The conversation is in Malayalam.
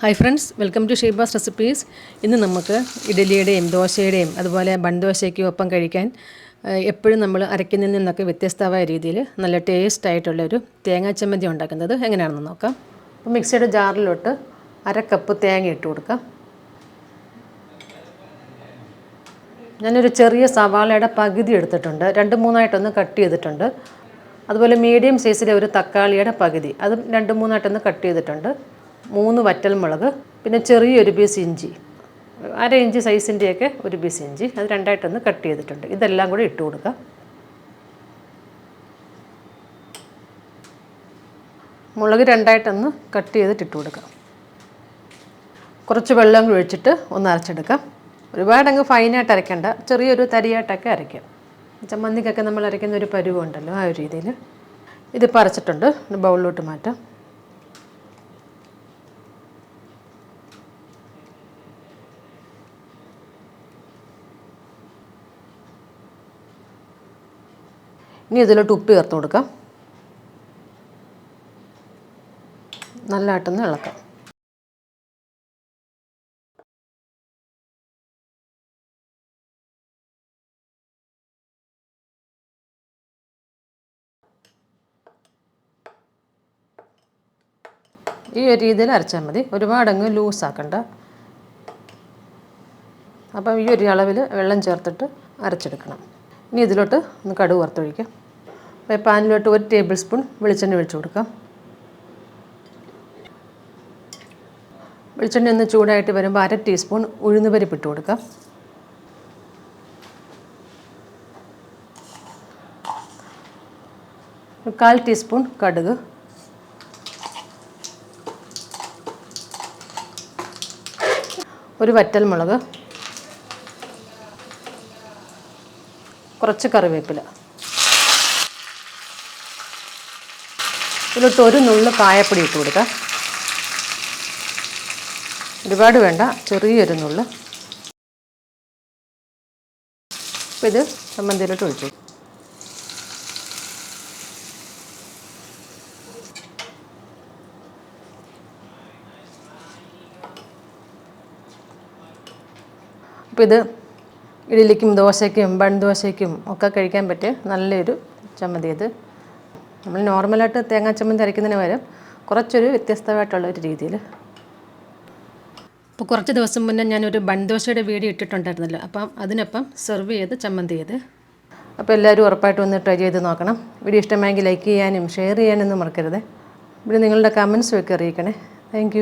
Hi friends welcome to Sheeba's recipes ഇന്ന് നമുക്ക് ഇഡലിയുടെയും ദോശയുടെയും അതുപോലെ ബൺദോശയ്ക്കും ഒപ്പം കഴിക്കാൻ എപ്പോഴും നമ്മൾ അരയ്ക്കുന്നതിൽ നിന്നൊക്കെ വ്യത്യസ്തമായ രീതിയിൽ നല്ല ടേസ്റ്റ് ആയിട്ടുള്ളൊരു തേങ്ങാ ചമ്മന്തി ഉണ്ടാക്കുന്നത് എങ്ങനെയാണെന്ന് നോക്കാം. അപ്പോൾ മിക്സിയുടെ ജാറിലോട്ട് അര കപ്പ് തേങ്ങ ഇട്ട് കൊടുക്കാം. ഞാനൊരു ചെറിയ സവാളയുടെ പകുതി എടുത്തിട്ടുണ്ട്. രണ്ട് മൂന്നായിട്ടൊന്ന് കട്ട് ചെയ്തിട്ടുണ്ട്. അതുപോലെ മീഡിയം സൈസിലെ ഒരു തക്കാളിയുടെ പകുതി. അതും രണ്ട് മൂന്നായിട്ടൊന്ന് കട്ട് ചെയ്തിട്ടുണ്ട്. മൂന്ന് വറ്റൽ മുളക് പിന്നെ ചെറിയൊരു പീസ് ഇഞ്ചി. അര ഇഞ്ച് സൈസിന്റെയൊക്കെ ഒരു പീസ് ഇഞ്ചി. അത് രണ്ടായിട്ടൊന്ന് കട്ട് ചെയ്തിട്ടുണ്ട്. ഇതെല്ലാം കൂടി ഇട്ട് കൊടുക്കുക മുളക് രണ്ടായിട്ടൊന്ന് കട്ട് ചെയ്തിട്ട് ഇട്ട് കൊടുക്കുക കുറച്ച് വെള്ളം കൂടി ഒഴിച്ചിട്ട് ഒന്ന് അരച്ചെടുക്കാം. ഒരുപാടങ്ങ് ഫൈനായിട്ട് അരയ്ക്കേണ്ട. ചെറിയൊരു തരിയായിട്ടൊക്കെ അരയ്ക്കാം. ചമ്മന്തിക്കൊക്കെ നമ്മൾ അരയ്ക്കുന്ന ഒരു പരുവുണ്ടല്ലോ ആ ഒരു രീതിയിൽ. ഇതിപ്പോൾ അരച്ചിട്ടുണ്ട് ബൗളിലോട്ട് മാറ്റാം. ഇനി ഇതിലോട്ട് ഉപ്പ് ചേർത്ത് കൊടുക്കാം. നല്ലതായിട്ടൊന്ന് ഇളക്കാം. ഈ ഒരു രീതിയിൽ അരച്ചാൽ മതി. ഒരുപാടങ്ങ് ലൂസാക്കണ്ട അപ്പം ഈ ഒരു അളവിൽ വെള്ളം ചേർത്തിട്ട് അരച്ചെടുക്കണം. ഇനി ഇതിലോട്ട് ഒന്ന് കടുക് വറുത്തൊഴിക്കാം. പാനിലോട്ട് ഒരു ടേബിൾ സ്പൂൺ വെളിച്ചെണ്ണ ഒഴിച്ചു കൊടുക്കാം. വെളിച്ചെണ്ണ ഒന്ന് ചൂടായിട്ട് വരുമ്പോൾ അര ടീസ്പൂൺ ഉഴുന്ന് പരിപ്പ് ഇട്ട് കൊടുക്കാം. കാൽ ടീസ്പൂൺ കടുക്. ഒരു വറ്റൽ മുളക്. കുറച്ച് കറിവേപ്പില. ഇതിലോട്ട് ഒരു നുള്ളു കായപ്പൊടി ഇട്ട് കൊടുക്കാം. ഒരുപാട് വേണ്ട ചെറിയൊരു നുള്ളു. അപ്പോൾ ഇത് ചമ്മന്തിയിലോട്ട് ഒഴിച്ചു അപ്പോൾ ഇത് ഇഡലിക്കും ദോശയ്ക്കും ബൺ ദോശയ്ക്കും ഒക്കെ കഴിക്കാൻ പറ്റിയ നല്ലൊരു ചമ്മന്തി ഇത്. നമ്മൾ നോർമലായിട്ട് തേങ്ങാ ചമ്മന്തി അരയ്ക്കുന്നതിന് പകരം കുറച്ചൊരു വ്യത്യസ്തമായിട്ടുള്ള ഒരു രീതിയിൽ. ഇപ്പോൾ കുറച്ച് ദിവസം മുന്നേ ഞാനൊരു ബൺദോശയുടെ വീഡിയോ ഇട്ടിട്ടുണ്ടായിരുന്നല്ലോ. അപ്പം അതിനൊപ്പം സെർവ് ചെയ്ത് ചമ്മന്തി ചെയ്ത്. അപ്പോൾ എല്ലാവരും ഉറപ്പായിട്ട് ഒന്ന് ട്രൈ ചെയ്ത് നോക്കണം. വീഡിയോ ഇഷ്ടമായെങ്കിൽ ലൈക്ക് ചെയ്യാനും ഷെയർ ചെയ്യാനൊന്നും മറക്കരുത്. ഇവിടെ നിങ്ങളുടെ കമൻസും ഒക്കെ അറിയിക്കണേ. താങ്ക്